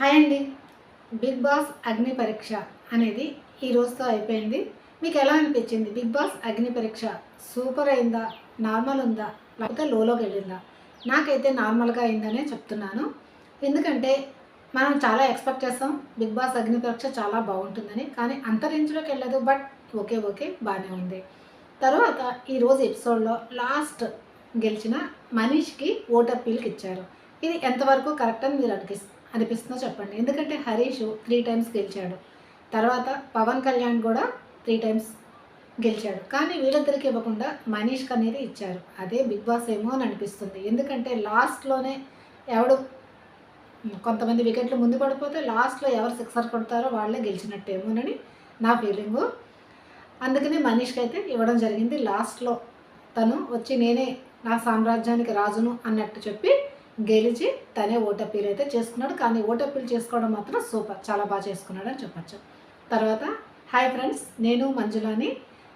Hi అండి. Big boss అగ్ని పరీక్ష అనేది ఈ రోజుతో అయిపోయింది. మీకు ఎలా అనిపించింది? బిగ్ బాస్ అగ్ని పరీక్ష సూపర్ అయిందా? నార్మల్ ఉందా? లేకపోతే లోలోకి వెళ్ళిందా? నాకైతే నార్మల్గా అయిందనే చెప్తున్నాను. ఎందుకంటే మనం చాలా ఎక్స్పెక్ట్ చేస్తాం బిగ్ బాస్ అగ్ని పరీక్ష చాలా బాగుంటుందని. కానీ అంత వెళ్ళదు. బట్ ఓకే ఓకే బాగానే ఉంది. తర్వాత ఈరోజు ఎపిసోడ్లో లాస్ట్ గెలిచిన మనీష్కి ఓటర్ పీల్కి ఇచ్చారు ఇది ఎంతవరకు కరెక్ట్ అని మీరు అనిపిస్ అనిపిస్తుందో చెప్పండి. ఎందుకంటే హరీష్ త్రీ టైమ్స్ గెలిచాడు. తర్వాత పవన్ కళ్యాణ్ కూడా త్రీ టైమ్స్ గెలిచాడు. కానీ వీళ్ళిద్దరికి ఇవ్వకుండా మనీష్కి అనేది ఇచ్చారు. అదే బిగ్ బాస్ ఏమో అని అనిపిస్తుంది. ఎందుకంటే లాస్ట్లోనే ఎవడు కొంతమంది వికెట్లు ముందు పడిపోతే లాస్ట్లో ఎవరు సిక్సర్ కొడతారో వాళ్ళే గెలిచినట్టేమోనని నా ఫీలింగు అందుకనే మనీష్కి అయితే ఇవ్వడం జరిగింది. లాస్ట్లో తను వచ్చి నేనే నా సామ్రాజ్యానికి రాజును అన్నట్టు చెప్పి గెలిచి తనే ఓటప్పీల్ అయితే చేసుకున్నాడు. కానీ ఓటప్పీల్ చేసుకోవడం మాత్రం సూపర్. చాలా బాగా చేసుకున్నాడు అని చెప్పచ్చు. తర్వాత హాయ్ ఫ్రెండ్స్ నేను మంజులాని.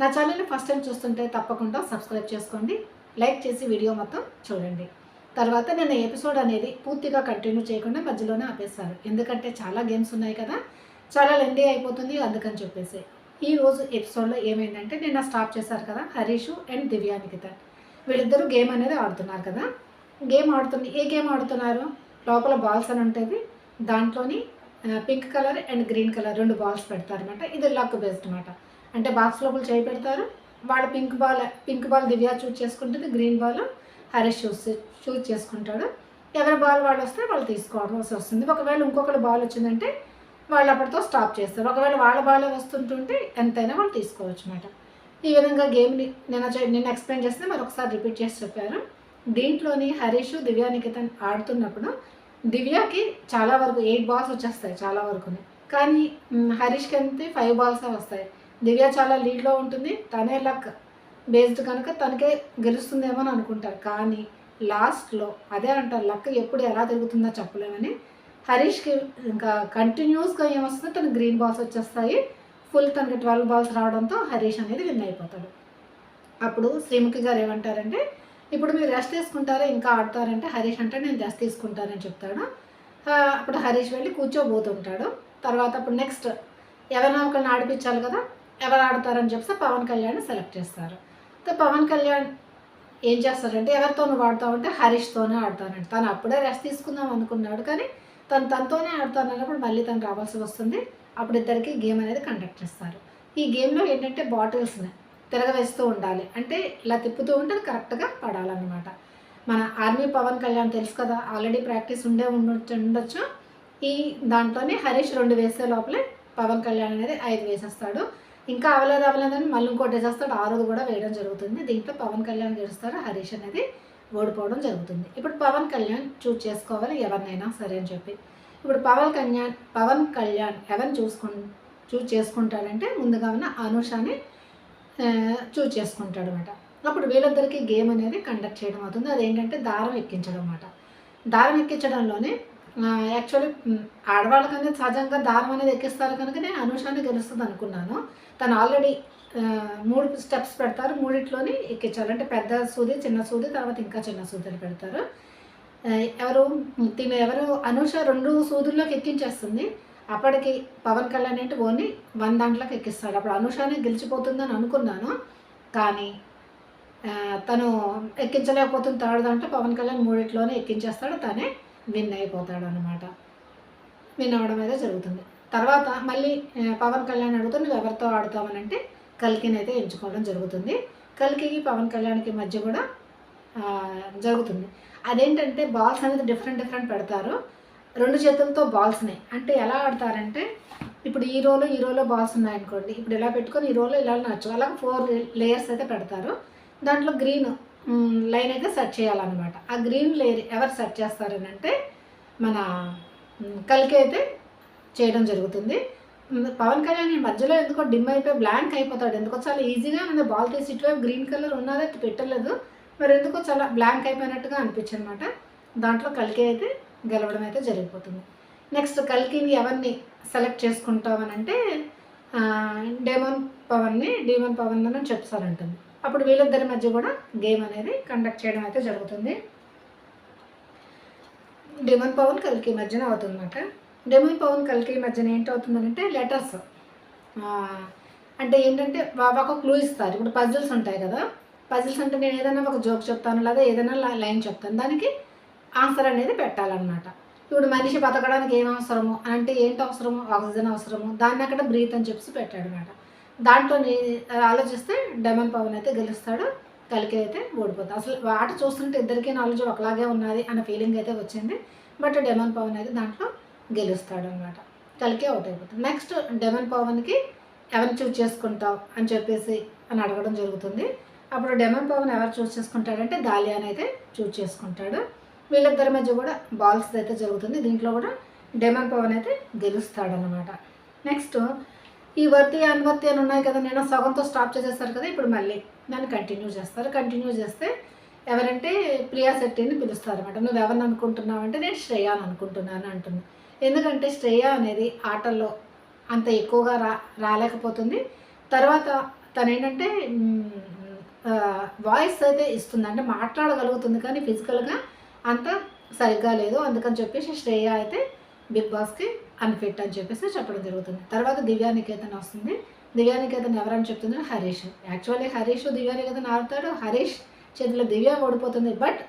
నా ఛానల్ని ఫస్ట్ టైం చూస్తుంటే తప్పకుండా సబ్స్క్రైబ్ చేసుకోండి. లైక్ చేసి వీడియో మొత్తం చూడండి. తర్వాత నేను ఎపిసోడ్ అనేది పూర్తిగా కంటిన్యూ చేయకుండా మధ్యలోనే ఆపేస్తాను ఎందుకంటే చాలా గేమ్స్ ఉన్నాయి కదా. చాలా లెండీ అయిపోతుంది అందుకని చెప్పేసి. ఈ రోజు ఎపిసోడ్లో ఏమైందంటే నిన్న స్టాప్ చేశారు కదా హరీషు అండ్ దివ్యానికిత వీళ్ళిద్దరూ గేమ్ అనేది ఆడుతున్నారు కదా. గేమ్ ఆడుతుంది ఏ గేమ్ ఆడుతున్నారు? లోపల బాల్స్ అని ఉంటుంది. దాంట్లోని pink colour and green colour రెండు బాల్స్ పెడతారు అనమాట ఇది లక్ బేస్డ్ అనమాట అంటే బాక్స్ లోపల చేయి పెడతారు. వాడు pink ball pink ball Divya choose చేసుకుంటుంది. Green ball Harish choose choose చేసుకుంటాడు. ఎవరి బాల్ వాళ్ళు వస్తే వాళ్ళు తీసుకోవాల్సి వస్తుంది. ఒకవేళ ఇంకొకటి బాల్ వచ్చిందంటే వాళ్ళు అప్పటితో స్టాప్ చేస్తారు. ఒకవేళ వాళ్ళ బాల్ వస్తుంటుంటే ఎంతైనా వాళ్ళు తీసుకోవచ్చు అనమాట ఈ విధంగా గేమ్ని నిన్న నిన్న ఎక్స్ప్లెయిన్ చేస్తే మరి ఒకసారి రిపీట్ చేసి చెప్పారు. దీంట్లోని హరీష్ దివ్యా నికేతన్ ఆడుతున్నప్పుడు దివ్యాకి చాలా వరకు ఎయిట్ బాల్స్ వచ్చేస్తాయి చాలా వరకు కానీ హరీష్కి అంతే ఫైవ్ బాల్సే వస్తాయి. దివ్య చాలా లీడ్లో ఉంటుంది. తనే లక్ బేస్డ్ కనుక తనకే గెలుస్తుందేమో అని అనుకుంటారు. కానీ లాస్ట్లో అదే అంటారు లక్ ఎప్పుడు ఎలా తిరుగుతుందో చెప్పలేమని. హరీష్కి ఇంకా కంటిన్యూస్గా ఏమొస్తుందో తన గ్రీన్ బాల్స్ వచ్చేస్తాయి. ఫుల్ తనకి ట్వెల్వ్ బాల్స్ రావడంతో హరీష్ అనేది విన్ అయిపోతాడు. అప్పుడు శ్రీముఖి గారు ఏమంటారంటే ఇప్పుడు మీరు రెస్ట్ తీసుకుంటారా ఇంకా ఆడతారంటే హరీష్ అంటే నేను రెస్ట్ తీసుకుంటానని చెప్తాడు. అప్పుడు హరీష్ వెళ్ళి కూర్చోబోతుంటాడు. తర్వాత అప్పుడు నెక్స్ట్ ఎవరినో ఒకరిని ఆడిపించాలి కదా ఎవరు ఆడతారని చెప్తే పవన్ కళ్యాణ్ సెలెక్ట్ చేస్తారు. పవన్ కళ్యాణ్ ఏం చేస్తాడంటే ఎవరితో నువ్వు హరీష్తోనే ఆడతానంట తను అప్పుడే రెస్ట్ తీసుకుందాం అనుకున్నాడు కానీ తను తనతోనే ఆడతానన్నప్పుడు మళ్ళీ తను రావాల్సి వస్తుంది. అప్పుడు ఇద్దరికి గేమ్ అనేది కండక్ట్ చేస్తారు. ఈ గేమ్లో ఏంటంటే బాటిల్స్ని తిరగవేస్తూ ఉండాలి. అంటే ఇలా తిప్పుతూ ఉంటే అది కరెక్ట్గా పడాలన్నమాట. మన ఆర్మీ పవన్ కళ్యాణ్ తెలుసు కదా ఆల్రెడీ ప్రాక్టీస్ ఉండే ఉండొచ్చు ఉండొచ్చు. ఈ దాంట్లోనే హరీష్ రెండు వేసే లోపలే పవన్ కళ్యాణ్ అనేది ఐదు వేసేస్తాడు. ఇంకా అవలేదు అవలేదని మళ్ళీ ఇంకోటి వేసేస్తాడు. ఆరోది కూడా వేయడం జరుగుతుంది. దీంట్లో పవన్ కళ్యాణ్ గెలుస్తాడు హరీష్ అనేది ఓడిపోవడం జరుగుతుంది. ఇప్పుడు పవన్ కళ్యాణ్ చూజ్ చేసుకోవాలి ఎవరినైనా సరే అని చెప్పి. ఇప్పుడు పవన్ కళ్యాణ్ పవన్ కళ్యాణ్ ఎవరిని చూసుకు చూజ్ చేసుకుంటాడంటే ముందుగా ఉన్న అనుషాని చూజ్ చేసుకుంటాడు అనమాట అప్పుడు వీళ్ళిద్దరికి గేమ్ అనేది కండక్ట్ చేయడం అవుతుంది. అదేంటంటే దారం ఎక్కించడం అనమాట దారం ఎక్కించడంలోనే యాక్చువల్లీ ఆడవాళ్ళకి అనేది సహజంగా దారం అనేది ఎక్కిస్తారు కనుక నేను అనుషాన్ని గెలుస్తుంది అనుకున్నాను. తను ఆల్రెడీ మూడు స్టెప్స్ పెడతారు. మూడిట్లోని ఎక్కించాలి. అంటే పెద్ద సూది చిన్న సూది తర్వాత ఇంకా చిన్న సూదులు పెడతారు. ఎవరు తిన ఎవరు అనుష రెండు సూదుల్లోకి ఎక్కించేస్తుంది. అప్పటికి పవన్ కళ్యాణ్ అంటే ఓన్లీ వన్ దాంట్లోకి ఎక్కిస్తాడు. అప్పుడు అనుషానే గెలిచిపోతుందని అనుకున్నాను. కానీ తను ఎక్కించలేకపోతుంది థర్డ్ దాంట్లో. పవన్ కళ్యాణ్ మూడిట్లోనే ఎక్కించేస్తాడు. తనే విన్ అయిపోతాడు అనమాట విన్ అవ్వడం అయితే జరుగుతుంది. తర్వాత మళ్ళీ పవన్ కళ్యాణ్ అడుగుతూ నువ్వు ఎవరితో ఆడుతామనంటే అంటే అయితే ఎంచుకోవడం జరుగుతుంది. కల్కికి పవన్ కళ్యాణ్కి మధ్య కూడా జరుగుతుంది. అదేంటంటే బాల్స్ అనేది డిఫరెంట్ డిఫరెంట్ పెడతారు. రెండు చేతులతో బాల్స్ని అంటే ఎలా ఆడతారంటే ఇప్పుడు ఈ రోలో ఈ రోలో బాల్స్ ఉన్నాయనుకోండి ఇప్పుడు ఇలా పెట్టుకొని ఈ రోలో ఇలా నచ్చు అలాగే ఫోర్ లేయర్స్ అయితే పెడతారు. దాంట్లో గ్రీన్ లైన్ అయితే సెట్ చేయాలన్నమాట. ఆ గ్రీన్ లేయర్ ఎవరు సెట్ చేస్తారని అంటే మన కలికి కల్కి అయితే చేయడం జరుగుతుంది. పవన్ కళ్యాణ్ ఈ మధ్యలో ఎందుకో డిమ్ అయిపోయి బ్లాంక్ అయిపోతాడు. ఎందుకో చాలా ఈజీగా మన బాల్ తీసి ఇటువైపు గ్రీన్ కలర్ ఉన్నది అయితే పెట్టలేదు. మరి ఎందుకో చాలా బ్లాంక్ అయిపోయినట్టుగా అనిపించింది అనమాట దాంట్లో కలికి అయితే గెలవడం అయితే జరిగిపోతుంది. నెక్స్ట్ కల్కిని ఎవరిని సెలెక్ట్ చేసుకుంటామని అంటే డేమన్ పవన్ని డీమన్ పవన్ అని చెప్తారంటుంది అప్పుడు వీళ్ళిద్దరి మధ్య కూడా గేమ్ అనేది కండక్ట్ చేయడం అయితే జరుగుతుంది డిమన్ పవన్ కల్కి మధ్యన అవుతుందన్నమాట. డెమోన్ పవన్ కల్కి మధ్యన ఏంటవుతుందంటే లెటర్స్ అంటే ఏంటంటే ఒక క్లూ ఇస్తారు. ఇప్పుడు పజిల్స్ ఉంటాయి కదా. పజిల్స్ అంటే నేను ఏదైనా ఒక జోక్ చెప్తాను లేదా ఏదైనా లైన్ చెప్తాను. దానికి ఆన్సర్ అనేది పెట్టాలన్నమాట. ఇప్పుడు మనిషి బతకడానికి ఏం అవసరము అంటే ఏంటి అవసరము ఆక్సిజన్ అవసరము దాన్ని అక్కడ బ్రీత్ అని చెప్పి పెట్టాడు అనమాట దాంట్లో ఆలోచిస్తే డెమన్ పవన్ అయితే గెలుస్తాడు కలికి అయితే ఓడిపోతాడు. అసలు ఆట చూస్తుంటే ఇద్దరికీ నాలెడ్జ్ ఒకలాగే ఉన్నది అన్న ఫీలింగ్ అయితే వచ్చింది. బట్ డెమన్ పవన్ అయితే దాంట్లో గెలుస్తాడు అనమాట కలికే అవుట్ అయిపోతుంది నెక్స్ట్ డెమన్ పవన్కి ఎవరిని చూస్ చేసుకుంటావు అని చెప్పేసి అని అడగడం జరుగుతుంది. అప్పుడు డెమన్ పవన్ ఎవరు చూస్ చేసుకుంటాడంటే దాలియాని అయితే చూస్ చేసుకుంటాడు. వీళ్ళిద్దరి మధ్య కూడా బాల్స్ అయితే జరుగుతుంది. దీంట్లో కూడా డెమన్ పవన్ అయితే గెలుస్తాడనమాట నెక్స్ట్ ఈ వర్తి అన్వర్తి అని ఉన్నాయి కదా నేను సగంతో స్టాప్ చేసేస్తారు కదా ఇప్పుడు మళ్ళీ దాన్ని కంటిన్యూ చేస్తారు. కంటిన్యూ చేస్తే ఎవరంటే ప్రియా శెట్టిని పిలుస్తారు అనమాట నువ్వు ఎవరిని అనుకుంటున్నావు అంటే నేను శ్రేయ అని అనుకుంటున్నాను అంటుంది. ఎందుకంటే శ్రేయ అనేది ఆటల్లో అంత ఎక్కువగా రా రాలేకపోతుంది. తర్వాత తను ఏంటంటే వాయిస్ అయితే ఇస్తుంది అంటే మాట్లాడగలుగుతుంది కానీ ఫిజికల్గా అంత సరిగ్గా లేదు. అందుకని చెప్పేసి శ్రేయ అయితే బిగ్ బాస్కి అన్ఫిట్ అని చెప్పేసి చెప్పడం జరుగుతుంది. తర్వాత దివ్యానికేతన్ వస్తుంది. దివ్యానికేతన్ ఎవరని చెప్తుంది హరీష్. యాక్చువల్లీ హరీష్ దివ్యానికేతన్ ఆడతాడు. హరీష్ చేతిలో దివ్య ఓడిపోతుంది. బట్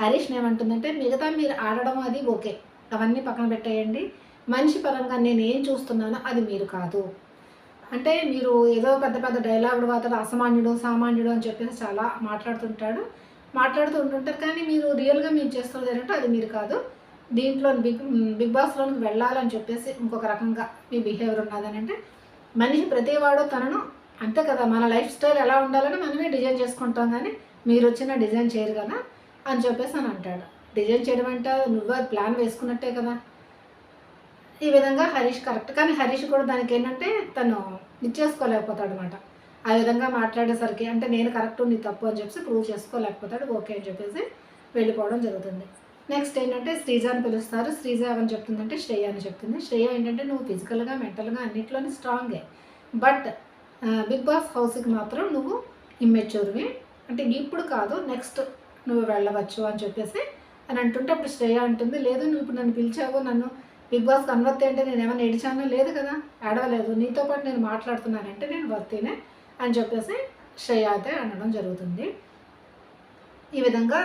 హరీష్ ఏమంటుందంటే మిగతా మీరు ఆడడం అది ఓకే. అవన్నీ పక్కన పెట్టేయండి. మనిషి పరంగా నేను ఏం చూస్తున్నానో అది మీరు కాదు. అంటే మీరు ఏదో పెద్ద పెద్ద డైలాగుడు అతడు అసామాన్యుడు సామాన్యుడు అని చెప్పేసి చాలా మాట్లాడుతుంటాడు. మాట్లాడుతూ ఉంటుంటారు. కానీ మీరు రియల్గా మీరు చేస్తున్నది ఏంటంటే అది మీరు కాదు. దీంట్లో బిగ్ బిగ్ బాస్లోనికి వెళ్ళాలని చెప్పేసి ఇంకొక రకంగా మీ బిహేవియర్ ఉన్నదని అంటే మనిషి ప్రతివాడు తనను అంతే కదా మన లైఫ్ స్టైల్ ఎలా ఉండాలని మనమే డిజైన్ చేసుకుంటాం కానీ మీరు వచ్చిన డిజైన్ చేయరు కదా అని చెప్పేసి అని అంటాడు. డిజైన్ చేయడం అంటే నువ్వు ప్లాన్ వేసుకున్నట్టే కదా. ఈ విధంగా హరీష్ కరెక్ట్. కానీ హరీష్ కూడా దానికి ఏంటంటే తను ఇచ్చేసుకోలేకపోతాడు అనమాట ఆ విధంగా మాట్లాడేసరికి అంటే నేను కరెక్ట్ నీ తప్పు అని చెప్పేసి ప్రూవ్ చేసుకోలేకపోతాడు ఓకే అని చెప్పేసి వెళ్ళిపోవడం జరుగుతుంది. నెక్స్ట్ ఏంటంటే శ్రీజ అని పిలుస్తారు. శ్రీజ ఏమని చెప్తుందంటే శ్రేయ అని చెప్తుంది. శ్రేయ ఏంటంటే నువ్వు ఫిజికల్గా మెంటల్గా అన్నిట్లోనే స్ట్రాంగే బట్ బిగ్ బాస్ హౌస్కి మాత్రం నువ్వు ఇమ్మెచ్యూర్వి అంటే ఇప్పుడు కాదు నెక్స్ట్ నువ్వు వెళ్ళవచ్చు అని చెప్పేసి అని అంటుంటే అప్పుడు శ్రేయ అంటుంది లేదు నువ్వు ఇప్పుడు నన్ను పిలిచావు నన్ను బిగ్ బాస్ కన్వర్తి అంటే నేను ఏమైనా ఏడిచానో లేదు కదా ఏడవలేదు. నీతో పాటు నేను మాట్లాడుతున్నానంటే నేను వర్తీనే అని చెప్పేసి శ్రేయ అయితే అనడం జరుగుతుంది. ఈ విధంగా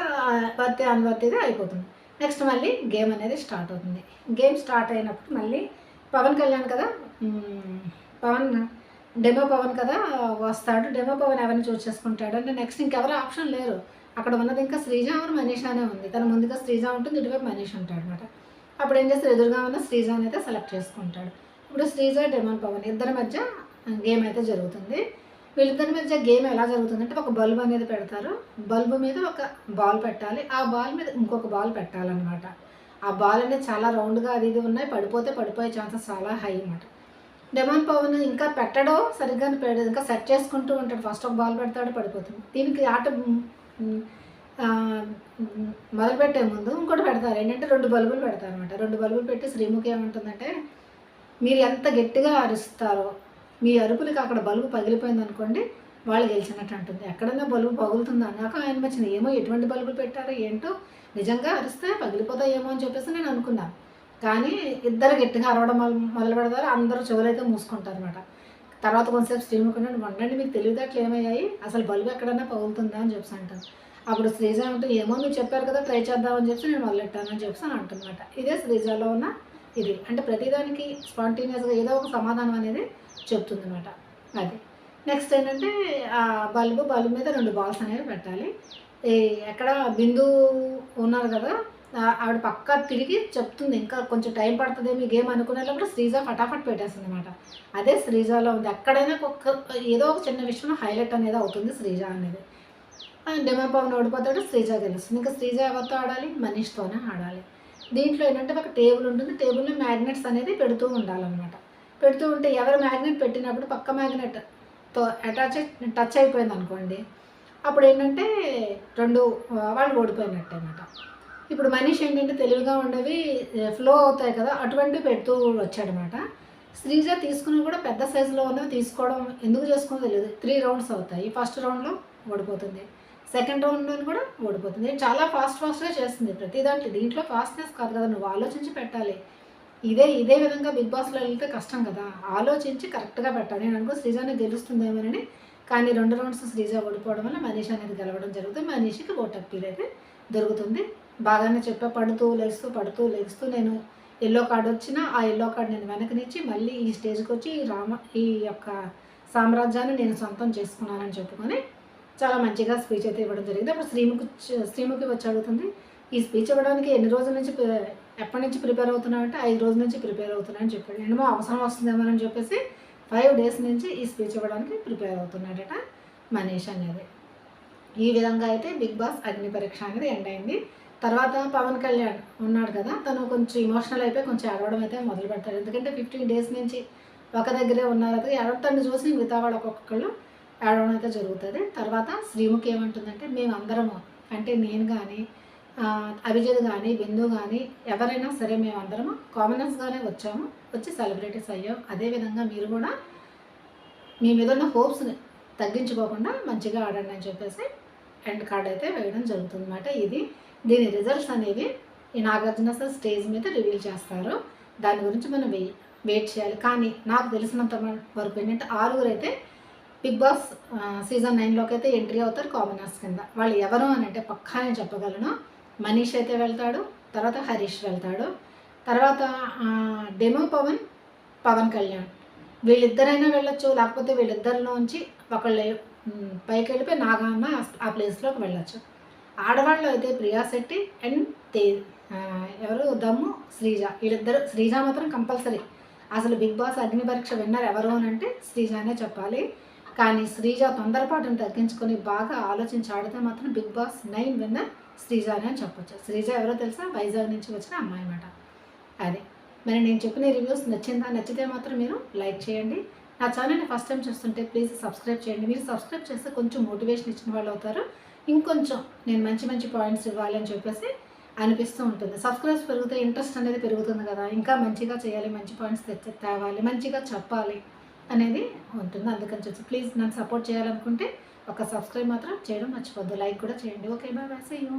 వర్తి అన్వర్తిది అయిపోతుంది. నెక్స్ట్ మళ్ళీ గేమ్ అనేది స్టార్ట్ అవుతుంది. గేమ్ స్టార్ట్ అయినప్పుడు మళ్ళీ పవన్ కళ్యాణ్ కదా పవన్ డెమో పవన్ కదా వస్తాడు. డెమో పవన్ ఎవరిని చూస్ చేసుకుంటాడు? అంటే నెక్స్ట్ ఇంకెవరు ఆప్షన్ లేరు. అక్కడ ఉన్నది ఇంకా శ్రీజ ఎవరు మనీషానే ఉంది. తన ముందుగా శ్రీజ ఉంటుంది ఇటువైపు మనీష్ ఉంటాడు అనమాట అప్పుడు ఏం చేస్తారు? ఎదురుగా ఉన్న శ్రీజ అయితే సెలెక్ట్ చేసుకుంటాడు. ఇప్పుడు శ్రీజ డెమోన్ పవన్ ఇద్దరి మధ్య గేమ్ అయితే జరుగుతుంది. వీళ్ళిద్దరి మధ్య గేమ్ ఎలా జరుగుతుందంటే ఒక బల్బ్ అనేది పెడతారు. బల్బ్ మీద ఒక బాల్ పెట్టాలి. ఆ బాల్ మీద ఇంకొక బాల్ పెట్టాలన్నమాట. ఆ బాల్ అనేది చాలా రౌండ్గా అది ఇది ఉన్నాయి. పడిపోతే పడిపోయే ఛాన్సెస్ చాలా హై అనమాట డెమాన్ పవన్ ఇంకా పెట్టడో సరిగ్గా పెడ ఇంకా సెట్ చేసుకుంటూ ఉంటాడు. ఫస్ట్ ఒక బాల్ పెడతాడు పడిపోతుంది దీనికి ఆట మొదలుపెట్టే ముందు ఇంకోటి పెడతారు. ఏంటంటే రెండు బల్బులు పెడతారు అనమాట రెండు బల్బులు పెట్టి శ్రీముఖి ఏమంటుందంటే మీరు ఎంత గట్టిగా అరుస్తారో మీ అరుపులకి అక్కడ బల్బు పగిలిపోయింది అనుకోండి వాళ్ళు గెలిచినట్టు అంటుంది. ఎక్కడన్నా బల్బు పగులుతుందా నాకు ఆయన వచ్చింది ఏమో ఎటువంటి బల్బులు పెట్టారో ఏంటో నిజంగా అరిస్తే పగిలిపోతాయేమో అని చెప్పేసి నేను అనుకున్నాను కానీ ఇద్దరు గట్టిగా అరవడం మొదలు పెడతారు అందరూ చెవులైతే మూసుకుంటారు అనమాట తర్వాత కొంతసేపు శ్రీముఖండి వండండి మీకు తెలివితేటలు ఏమయ్యాయి? అసలు బల్బు ఎక్కడన్నా పగులుతుందా? అని చెప్పి అంటాను అప్పుడు శ్రీజ అంటే ఏమో మీరు చెప్పారు కదా ట్రై చేద్దామని చెప్పి నేను మొదలెట్టానని చెప్పి అని అంటున్నమాట ఇదే శ్రీజలో ఉన్న ఇది. అంటే ప్రతిదానికి స్పాంటేనియస్గా ఏదో ఒక సమాధానం అనేది చెప్తుంది అనమాట అది. నెక్స్ట్ ఏంటంటే ఆ బల్బు బల్బు మీద రెండు బాల్స్ అనేవి పెట్టాలి. ఎక్కడ బిందు ఉన్నారు కదా ఆవిడ పక్క తిరిగి చెప్తుంది. ఇంకా కొంచెం టైం పడుతుంది మీ గేమ్ అనుకునేటప్పుడు శ్రీజ ఫటాఫట్ పెట్టేస్తుంది అనమాట అదే శ్రీజాలో ఉంది. ఎక్కడైనా ఒక్క ఏదో ఒక చిన్న విషయంలో హైలైట్ అనేది అవుతుంది శ్రీజ అనేది. డెమో పవన్ ఓడిపోతాడు శ్రీజ గెలుస్తుంది. ఇంకా శ్రీజ ఎవరితో ఆడాలి? మనీష్తోనే ఆడాలి. దీంట్లో ఏంటంటే ఒక టేబుల్ ఉంటుంది. టేబుల్లో మ్యాగ్నెట్స్ అనేది పెడుతూ ఉండాలన్నమాట. పెడుతూ ఉంటే ఎవరు మ్యాగ్నెట్ పెట్టినప్పుడు పక్క మ్యాగ్నెట్తో అటాచ్ టచ్ అయిపోయింది అనుకోండి. అప్పుడు ఏంటంటే రెండు వాళ్ళు ఓడిపోయినట్టు అనమాట ఇప్పుడు మనిషి ఏంటంటే తెలివిగా ఉండేవి ఫ్లో అవుతాయి కదా అటువంటివి పెడుతూ వచ్చాడనమాట శ్రీజ తీసుకుని కూడా పెద్ద సైజులో ఉన్నవి తీసుకోవడం ఎందుకు చేసుకుందో తెలియదు. త్రీ రౌండ్స్ అవుతాయి. ఫస్ట్ రౌండ్లో ఓడిపోతుంది. సెకండ్ రౌండ్లో కూడా ఓడిపోతుంది. చాలా ఫాస్ట్ ఫాస్ట్గా చేస్తుంది. ప్రతి దాంట్లో దీంట్లో ఫాస్ట్నెస్ కాదు కదా నువ్వు ఆలోచించి పెట్టాలి. ఇదే ఇదే విధంగా బిగ్ బాస్లో వెళ్తే కష్టం కదా. ఆలోచించి కరెక్ట్గా పెట్టాలి. నేను అనుకో శ్రీజాని గెలుస్తుందేమోనని. కానీ రెండు రౌండ్స్ శ్రీజ ఓడిపోవడం వల్ల మనీష్ అనేది గెలవడం జరుగుతుంది. మనీష్కి ఓట్ అప్పీల్ అయితే దొరుకుతుంది. బాగానే చెప్పా పడుతూ లేస్తూ పడుతూ లేస్తూ నేను ఎల్లో కార్డ్ వచ్చినా ఆ ఎల్లో కార్డ్ నేను వెనకనిచ్చి మళ్ళీ ఈ స్టేజ్కి వచ్చి ఈ రామ ఈ యొక్క సామ్రాజ్యాన్ని నేను సొంతం చేసుకున్నానని చెప్పుకొని చాలా మంచిగా స్పీచ్ అయితే ఇవ్వడం జరిగింది. అప్పుడు శ్రీముఖి శ్రీముఖి వచ్చి అడుగుతుంది ఈ స్పీచ్ ఇవ్వడానికి ఎన్ని రోజుల నుంచి ఎప్పటి నుంచి ప్రిపేర్ అవుతున్నావు అంటే ఐదు రోజుల నుంచి ప్రిపేర్ అవుతున్నాను అని చెప్పాడు. ఏమో అవసరం వస్తుందేమో అని చెప్పేసి ఫైవ్ డేస్ నుంచి ఈ స్పీచ్ ఇవ్వడానికి ప్రిపేర్ అవుతున్నాడట మనీష్ అనేది. ఈ విధంగా అయితే బిగ్ బాస్ అగ్ని పరీక్ష అనేది ఎండ్ అయింది. తర్వాత పవన్ కళ్యాణ్ ఉన్నాడు కదా తను కొంచెం ఇమోషనల్ అయిపోయి కొంచెం ఏడవడం అయితే మొదలు పెడతాడు. ఎందుకంటే ఫిఫ్టీన్ డేస్ నుంచి ఒక దగ్గరే ఉన్నారు అది ఏడవటాన్ని చూసి మిగతా వాళ్ళు ఒక్కొక్కళ్ళు ఏడవడం అయితే జరుగుతుంది. తర్వాత శ్రీముఖి ఏమంటుందంటే మేము అందరము అంటే నేను కానీ అభిజిత్ కానీ బిందు కానీ ఎవరైనా సరే మేము అందరము కామనర్స్గానే వచ్చాము. వచ్చి సెలబ్రిటీస్ అయ్యాం అదేవిధంగా మీరు కూడా మీ మీద ఉన్న హోప్స్ని తగ్గించుకోకుండా మంచిగా ఆడండి అని చెప్పేసి ఎండ్ కార్డ్ అయితే వేయడం జరుగుతుంది అనమాట ఇది దీని రిజల్ట్స్ అనేవి ఈ నాగార్జున సార్ స్టేజ్ మీద రివీల్ చేస్తారు. దాని గురించి మనం వెయి వెయిట్ చేయాలి. కానీ నాకు తెలిసినంత వరకు ఏంటంటే ఆరుగురు అయితే బిగ్ బాస్ సీజన్ నైన్లోకి అయితే ఎంట్రీ అవుతారు కామనర్స్ కింద. వాళ్ళు ఎవరు అని అంటే పక్కా నేను చెప్పగలను. మనీష్ అయితే వెళ్తాడు తర్వాత హరీష్ వెళ్తాడు. తర్వాత డెమో పవన్ పవన్ కళ్యాణ్. వీళ్ళిద్దరైనా వెళ్ళొచ్చు లేకపోతే వీళ్ళిద్దరిలోంచి ఒకళ్ళు పైకి వెళ్ళిపోయి నాగమ్మ ఆ ప్లేస్లోకి వెళ్ళొచ్చు. ఆడవాళ్ళు అయితే ప్రియా శెట్టి అండ్ తే ఎవరు? దమ్ము శ్రీజ. వీళ్ళిద్దరు శ్రీజ మాత్రం కంపల్సరీ. అసలు బిగ్ బాస్ అగ్ని పరీక్ష విన్నర్ ఎవరు అని అంటే శ్రీజానే చెప్పాలి. కానీ శ్రీజ తొందరపాటును తగ్గించుకొని బాగా ఆలోచించి ఆడితే మాత్రం Bigg Boss nine winner. Sreeja అని చెప్పొచ్చు. శ్రీజ ఎవరో తెలుసా? వైజాగ్ నుంచి వచ్చిన అమ్మాయి అన్నమాట. అది. మరి నేను చెప్పిన రివ్యూస్ నచ్చిందా? నచ్చితే మాత్రం మీరు లైక్ చేయండి. నా ఛానల్ని ఫస్ట్ టైం చూస్తుంటే ప్లీజ్ సబ్స్క్రైబ్ చేయండి. మీరు సబ్స్క్రైబ్ చేస్తే కొంచెం మోటివేషన్ ఇచ్చిన వాళ్ళు అవుతారు. ఇంకొంచెం నేను మంచి మంచి పాయింట్స్ ఇవ్వాలి అని చెప్పేసి అనిపిస్తూ ఉంటుంది. సబ్స్క్రైబ్స్ పెరిగితే ఇంట్రెస్ట్ అనేది పెరుగుతుంది కదా. ఇంకా మంచిగా చేయాలి మంచి పాయింట్స్ తెచ్చి తేవాలి మంచిగా చెప్పాలి అనేది ఉంటుంది. అందుకని చెప్పి ప్లీజ్ నన్ను సపోర్ట్ చేయాలనుకుంటే ఒక సబ్స్క్రైబ్ మాత్రం చేయడం మర్చిపోద్దు లైక్ కూడా చేయండి. Okay bye bye see you